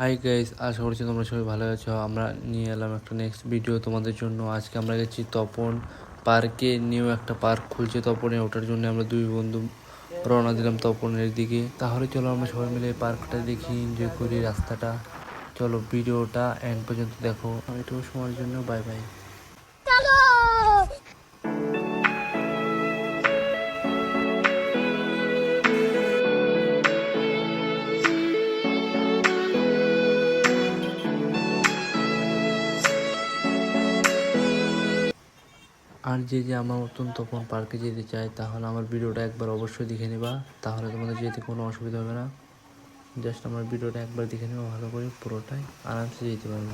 Hi guys আশা করছি তোমরা সবাই ভালো আছো। আমরা নিয়ে এলাম একটা নেক্সট ভিডিও তোমাদের জন্য। আজকে আমরা গেছি তপন পার্কে। নিউ একটা পার্ক খুলছে তপনে। ওটার জন্য আমরা দুই বন্ধু রওনা দিলাম তপনের দিকে। তাহলে চলো আমরা সবাই মিলে পার্কটা দেখি এনজয় করি রাস্তাটা। চলো ভিডিওটা এন্ড পর্যন্ত দেখো। আমি এটুকু সময়ের জন্য বাই বাই আর যে যে আমার মতন তখন পার্কে যেতে চায়, তাহলে আমার ভিডিওটা একবার অবশ্যই দেখে নেবা। তাহলে তোমাদের যেতে কোনো অসুবিধা হবে না। জাস্ট আমার ভিডিওটা একবার দেখে নেবা, ভালো করে পুরোটাই আরামসে যেতে পারব।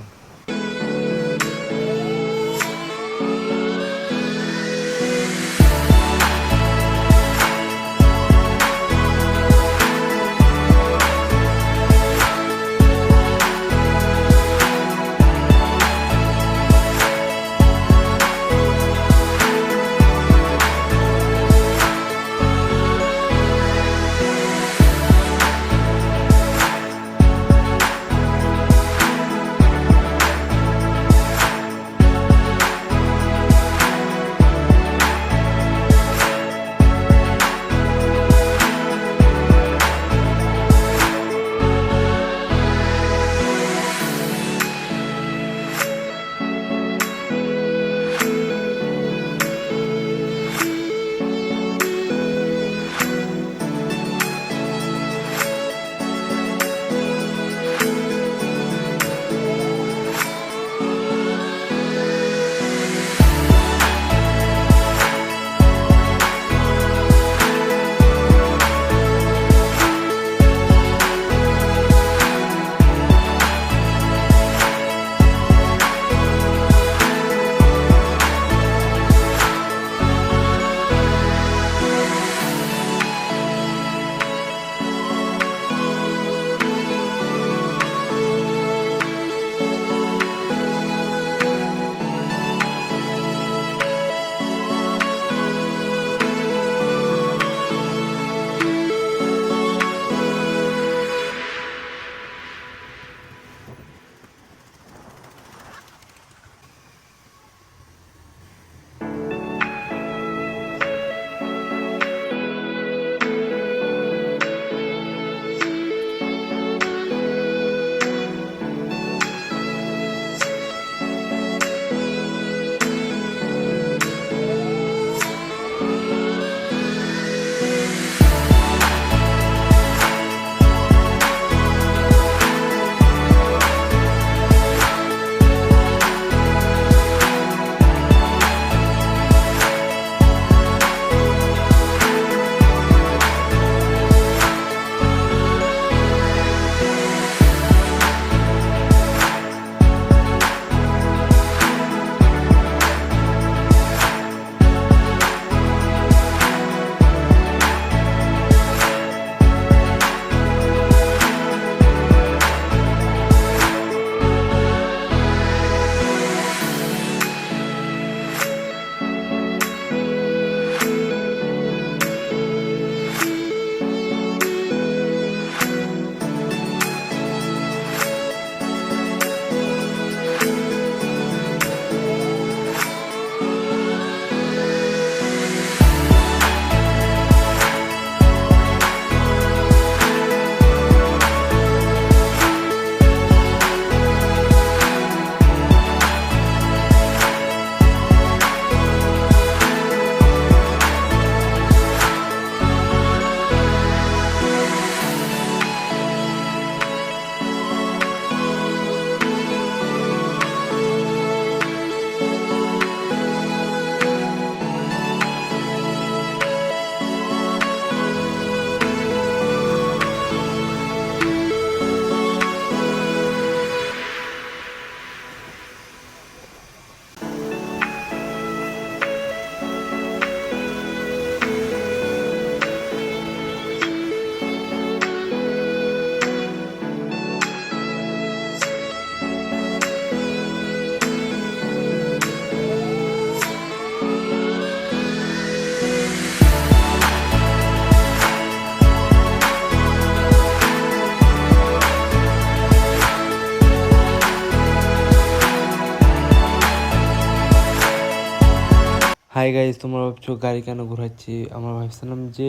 হাই গাইজ তোমরা ভাবছ গাড়ি কেন ঘোরাচ্ছি? আমার ভাবছিলাম যে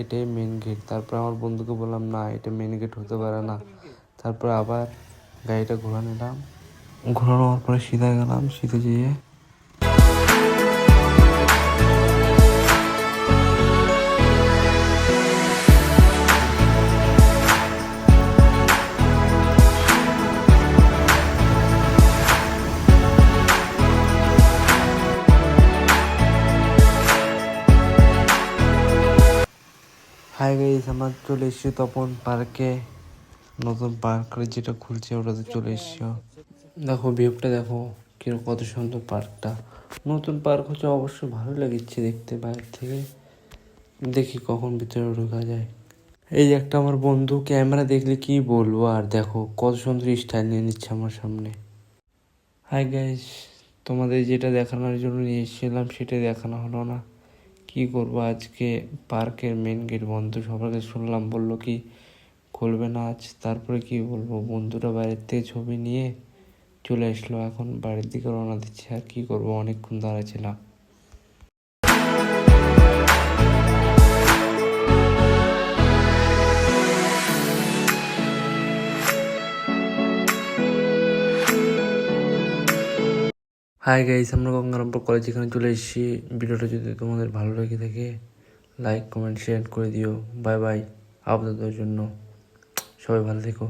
এটাই মেন গেট তারপর আমার বন্ধুকে বললাম, না, এটা মেন গেট হতে পারে না। তারপর আবার গাড়িটা ঘোরা নিলাম ঘোরানোর পরে সিধা গেলাম, সিধে যেয়ে হাই গাইজ আমরা চলে এসেছি, তপন পার্কে। নতুন পার্ক যেটা খুলছে, ওটাতে চলে এসেছি। দেখো, ভিউটা দেখো, কীরকম, কত সুন্দর পার্কটা। নতুন পার্ক হচ্ছে অবশ্য ভালো লাগছে দেখতে বাইরে থেকে। দেখি কখন ভিতরে ঢোকা যায়। এই যে একটা আমার বন্ধু, ক্যামেরা দেখলে কি বলব? আর দেখো, কত সুন্দর স্টাইল নিয়ে নিচ্ছে আমার সামনে। হাই গাইস তোমাদের যেটা দেখানোর জন্য নিয়ে এসেছিলাম সেটা দেখানো হলো না। কি করব আজকে? পার্কের মেন গেট বন্ধ। সবাইকে শুনলাম, বলল কি, খুলবে না আজ? তারপরে কি বলব? বন্ধুরা বাইরের থেকে ছবি নিয়ে চলে আসলো। এখন বাড়ির দিকে রওনা দিচ্ছে। আর কি করব? অনেকক্ষণ দাঁড়াচ্ছিলাম হাই গাইস আমরা গঙ্গারামপুর কলেজ এখানে চলে এসেছি। ভিডিওটা যদি তোমাদের ভালো লেগে থাকে লাইক কমেন্ট শেয়ার করে দিও। বাই বাই আপনাদের জন্য। সবাই ভালো থেকো।